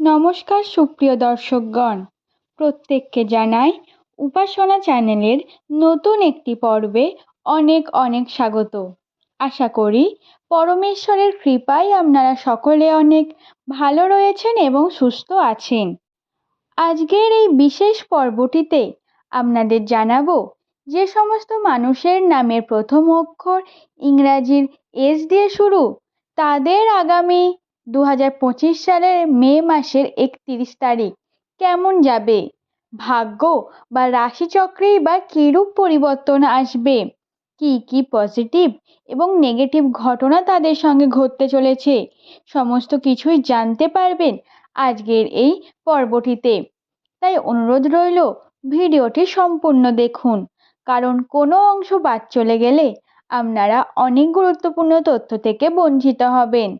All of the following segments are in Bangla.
নমস্কার সুপ্রিয় দর্শকগণ। প্রত্যেককে জানাই উপাসনা চ্যানেলের নতুন একটি পর্বে অনেক অনেক স্বাগত। আশা করি পরমেশ্বরের কৃপায় আপনারা সকলে অনেক ভালো রয়েছেন এবং সুস্থ আছেন। আজকের এই বিশেষ পর্বটিতে আপনাদের জানাব যে সমস্ত মানুষের নামের প্রথম অক্ষর ইংরাজির এস দিয়ে শুরু, তাদের আগামী দু হাজার পঁচিশ সালের মে মাসের একত্রিশ তারিখ। কেমন যাবে? ভাগ্য বা রাশিচক্রেই বা কীরূপ পরিবর্তন আসবে? কি কি পজিটিভ এবং নেগেটিভ ঘটনা তাদের সঙ্গে ঘটতে চলেছে? সমস্ত কিছুই জানতে পারবেন আজকের এই পর্বটিতে। তাই অনুরোধ রইল, ভিডিওটি সম্পূর্ণ দেখুন। কারণ কোনো অংশ বাদ চলে গেলে আপনারা অনেক গুরুত্বপূর্ণ তথ্য থেকে বঞ্চিত হবেন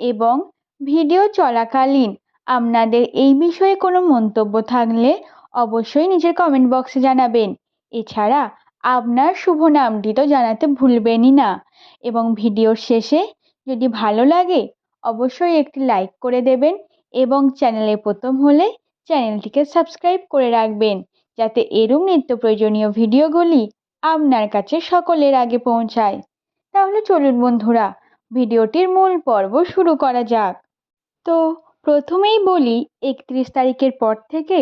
এবং ভিডিও চলাকালীন। আপনাদের এই বিষয়ে কোনো মন্তব্য থাকলে অবশ্যই নিজের কমেন্ট বক্সে জানাবেন। এছাড়া আপনার শুভ নামটি তো জানাতে ভুলবেনই না। এবং ভিডিওর শেষে যদি ভালো লাগে, অবশ্যই একটি লাইক করে দেবেন এবং চ্যানেলে প্রথম হলে চ্যানেলটিকে সাবস্ক্রাইব করে রাখবেন। যাতে এরম নিত্য প্রয়োজনীয় ভিডিওগুলি আপনার কাছে সকলের আগে পৌঁছায়। তাহলে চলুন বন্ধুরা, ভিডিওটির মূল পর্ব শুরু করা যাক। তো প্রথমেই বলি, একত্রিশ তারিখের পর থেকে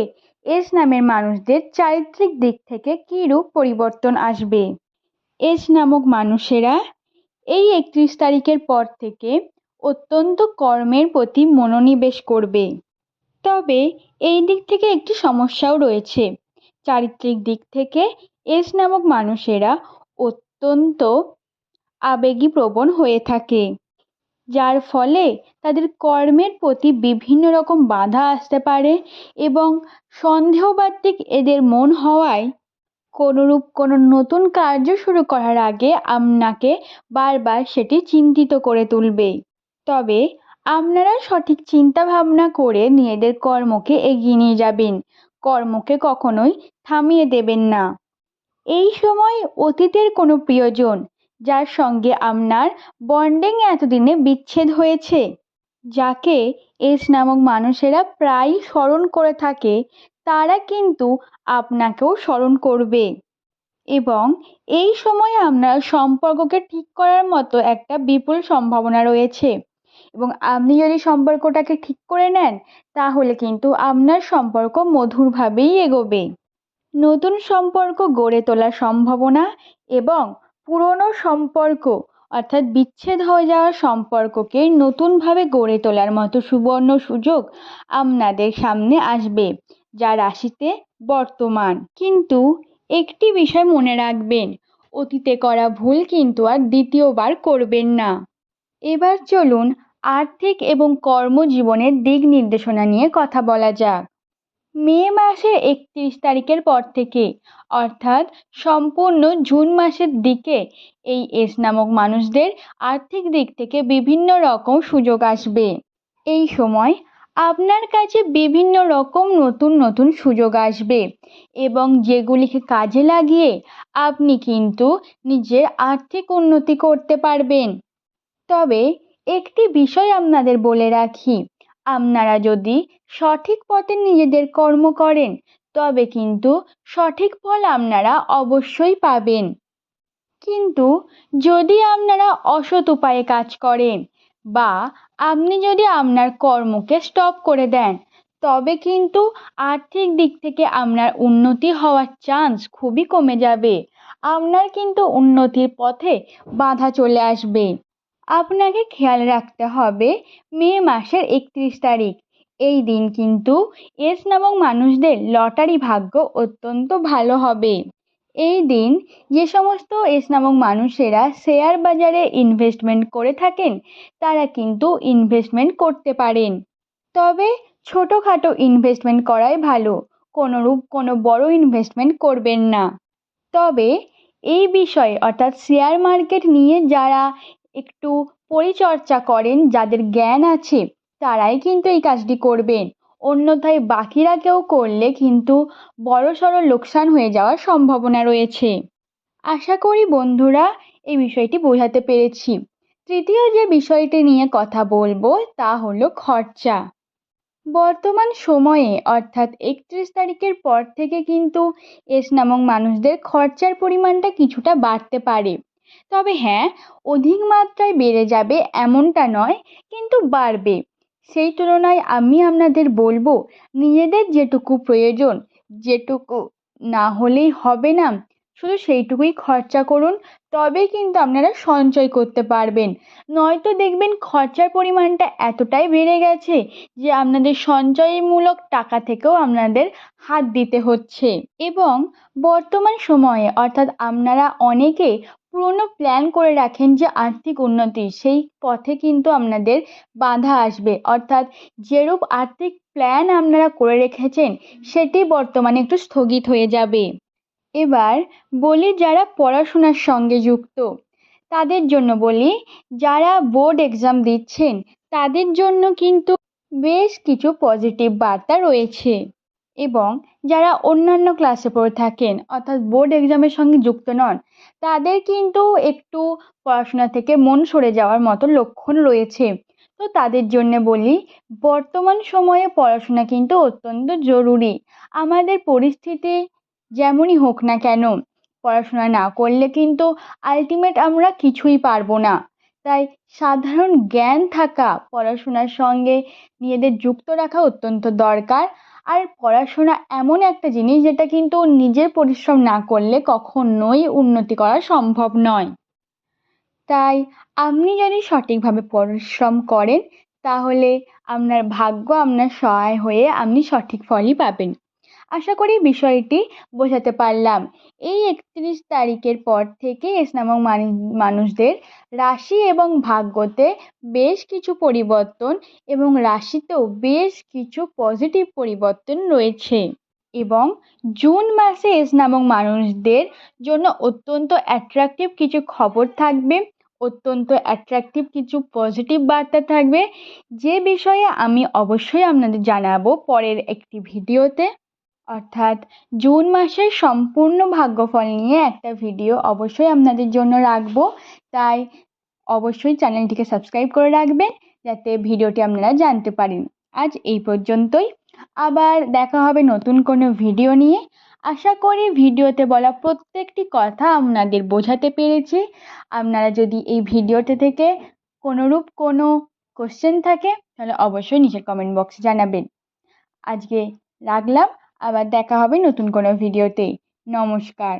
এস নামের মানুষদের চারিত্রিক দিক থেকে কী রূপ পরিবর্তন আসবে? এস নামক মানুষেরা এই একত্রিশ তারিখের পর থেকে অত্যন্ত কর্মের প্রতি মনোনিবেশ করবে। তবে এই দিক থেকে একটি সমস্যাও রয়েছে। চারিত্রিক দিক থেকে এস নামক মানুষেরা অত্যন্ত আবেগী প্রবণ হয়ে থাকে। যার ফলে তাদের কর্মের প্রতি বিভিন্ন রকম বাধা আসতে পারে এবং সন্দেহবাতিক এদের মন হওয়ায় কোনোরূপ কোনো নতুন কার্য শুরু করার আগে আপনাকে বারবার সেটি চিন্তিত করে তুলবে। তবে আপনারা সঠিক চিন্তা ভাবনা করে নিজেদের কর্মকে এগিয়ে নিয়ে যাবেন। কর্মকে কখনোই থামিয়ে দেবেন না। এই সময় অতীতের কোনো প্রিয়জন যার সঙ্গে আপনার বন্ডিং এতদিনে বিচ্ছেদ হয়েছে, যাকে এস নামক মানুষেরা প্রায় স্মরণ করে থাকে, তারা কিন্তু আপনাকেও স্মরণ করবে। এবং এই সময় আপনার সম্পর্ককে ঠিক করার মতো একটা বিপুল সম্ভাবনা রয়েছে। এবং আপনি যদি সম্পর্কটাকে ঠিক করে নেন, তাহলে কিন্তু আপনার সম্পর্ক মধুরভাবেই এগোবে। নতুন সম্পর্ক গড়ে তোলার সম্ভাবনা এবং পুরনো সম্পর্ক, অর্থাৎ বিচ্ছেদ হয়ে যাওয়া সম্পর্ককে নতুনভাবে গড়ে তোলার মতো সুবর্ণ সুযোগ আপনাদের সামনে আসবে, যা রাশিতে বর্তমান। কিন্তু একটি বিষয় মনে রাখবেন, অতীতে করা ভুল কিন্তু আর দ্বিতীয়বার করবেন না। এবার চলুন আর্থিক এবং কর্মজীবনের দিক নির্দেশনা নিয়ে কথা বলা যাক। মে মাসের একত্রিশ তারিখের পর থেকে, অর্থাৎ সম্পূর্ণ জুন মাসের দিকে এই এস নামক মানুষদের আর্থিক দিক থেকে বিভিন্ন রকম সুযোগ আসবে। এই সময় আপনার কাছে বিভিন্ন রকম নতুন নতুন সুযোগ আসবে এবং যেগুলিকে কাজে লাগিয়ে আপনি কিন্তু নিজের আর্থিক উন্নতি করতে পারবেন। তবে একটি বিষয় আপনাদের বলে রাখি আপনারা যদি সঠিক পথে নিজেদের কর্ম করেন, তবে কিন্তু সঠিক ফল আপনারা অবশ্যই পাবেন। কিন্তু যদি আপনারা অসৎ উপায়ে কাজ করেন বা আপনি যদি আপনার কর্মকে স্টপ করে দেন, তবে কিন্তু আর্থিক দিক থেকে আপনার উন্নতি হওয়ার চান্স খুবই কমে যাবে। আপনার কিন্তু উন্নতির পথে বাধা চলে আসবে। আপনাকে খেয়াল রাখতে হবে মে মাসের একত্রিশ তারিখ। এই দিন কিন্তু এস নামক মানুষদের লটারি ভাগ্য অত্যন্ত ভালো হবে। এই দিন যে সমস্ত এস নামক মানুষেরা শেয়ার বাজারে ইনভেস্টমেন্ট করে থাকেন, তারা কিন্তু ইনভেস্টমেন্ট করতে পারেন। তবে ছোটোখাটো ইনভেস্টমেন্ট করাই ভালো, কোনোরূপ কোনো বড় ইনভেস্টমেন্ট করবেন না। তবে এই বিষয়ে অর্থাৎ শেয়ার মার্কেট নিয়ে যারা একটু পরিচর্চা করেন যাদের জ্ঞান আছে, তারাই কিন্তু এই কাজটি করবেন। অন্যথায় বাকিরা কেউ করলে কিন্তু বড়সড় লোকসান হয়ে যাওয়ার সম্ভাবনা রয়েছে। আশা করি বন্ধুরা, এই বিষয়টি বোঝাতে পেরেছি। তৃতীয় যে বিষয়টি নিয়ে কথা বলব, তা হলো খরচা। বর্তমান সময়ে, অর্থাৎ একত্রিশ তারিখের পর থেকে কিন্তু এস নামক মানুষদের খরচার পরিমাণটা কিছুটা বাড়তে পারে। তবে হ্যাঁ অধিক মাত্রায় বেড়ে যাবে এমনটা নয়, কিন্তু বাড়বে। সেই তুলনায় আমি আপনাদের বলব, নিজেদের যেটুকু প্রয়োজন, যেটুকু না হলেই হবে না, শুধু সেইটুকুই খরচা করুন তবেই কিন্তু আপনারা সঞ্চয় করতে পারবেন। নয়তো দেখবেন খরচার পরিমাণটা এতটাই বেড়ে গেছে যে আপনাদের সঞ্চয়মূলক টাকা থেকেও আপনাদের হাত দিতে হচ্ছে। এবং বর্তমান সময়ে, অর্থাৎ আপনারা অনেকে পুরনো প্ল্যান করে রাখেন যে আর্থিক উন্নতি, সেই পথে কিন্তু আপনাদের বাধা আসবে। অর্থাৎ যেরূপ আর্থিক প্ল্যান আপনারা করে রেখেছেন, সেটি বর্তমানে একটু স্থগিত হয়ে যাবে। এবার বলি যারা পড়াশোনার সঙ্গে যুক্ত, তাদের জন্য বলি, যারা বোর্ড এক্সাম দিচ্ছেন, তাদের জন্য কিন্তু বেশ কিছু পজিটিভ বার্তা রয়েছে। এবং যারা অন্যান্য ক্লাসে পড়ে থাকেন, অর্থাৎ বোর্ড এক্সামের সঙ্গে যুক্ত নন, তাদের কিন্তু একটু পড়াশোনা থেকে মন সরে যাওয়ার মতো লক্ষণ রয়েছে। তো তাদের জন্যে বলি, বর্তমান সময়ে পড়াশোনা কিন্তু অত্যন্ত জরুরি। আমাদের পরিস্থিতি যেমনই হোক না কেন, পড়াশোনা না করলে কিন্তু আলটিমেট আমরা কিছুই পারব না। তাই সাধারণ জ্ঞান থাকা, পড়াশোনার সঙ্গে নিজেদের যুক্ত রাখা অত্যন্ত দরকার। আর পড়াশোনা এমন একটা জিনিস যেটা কিন্তু নিজের পরিশ্রম না করলে কখনোই উন্নতি করা সম্ভব নয়। তাই আপনি যদি সঠিকভাবে পরিশ্রম করেন, তাহলে আপনার ভাগ্য আপনার সহায় হয়ে আপনি সঠিক ফলই পাবেন। আশা করি বিষয়টি বোঝাতে পারলাম। এই একত্রিশ তারিখের পর থেকে এস নামক মানুষদের রাশি এবং ভাগ্যতে বেশ কিছু পরিবর্তন এবং রাশিতেও বেশ কিছু পজিটিভ পরিবর্তন রয়েছে এবং জুন মাসে এস নামক মানুষদের জন্য অত্যন্ত অ্যাট্রাকটিভ কিছু খবর থাকবে, অত্যন্ত অ্যাট্রাকটিভ কিছু পজিটিভ বার্তা থাকবে। যে বিষয়ে আমি অবশ্যই আপনাদের জানাব পরের একটি ভিডিওতে। অর্থাৎ জুন মাসের সম্পূর্ণ ভাগ্যফল নিয়ে একটা ভিডিও অবশ্যই আপনাদের জন্য রাখব। তাই অবশ্যই চ্যানেলটিকে সাবস্ক্রাইব করে রাখবেন, যাতে ভিডিওটি আপনারা জানতে পারেন। আজ এই পর্যন্তই। আবার দেখা হবে নতুন কোনো ভিডিও নিয়ে। আশা করি ভিডিওতে বলা প্রত্যেকটি কথা আপনাদের বোঝাতে পেরেছি। আপনারা যদি এই ভিডিওটি থেকে কোনোরূপ কোনো কোশ্চেন থাকে, তাহলে অবশ্যই নিচের কমেন্ট বক্সে জানাবেন। আজকে রাখলাম। আবার দেখা হবে নতুন কোনো ভিডিওতেই। নমস্কার।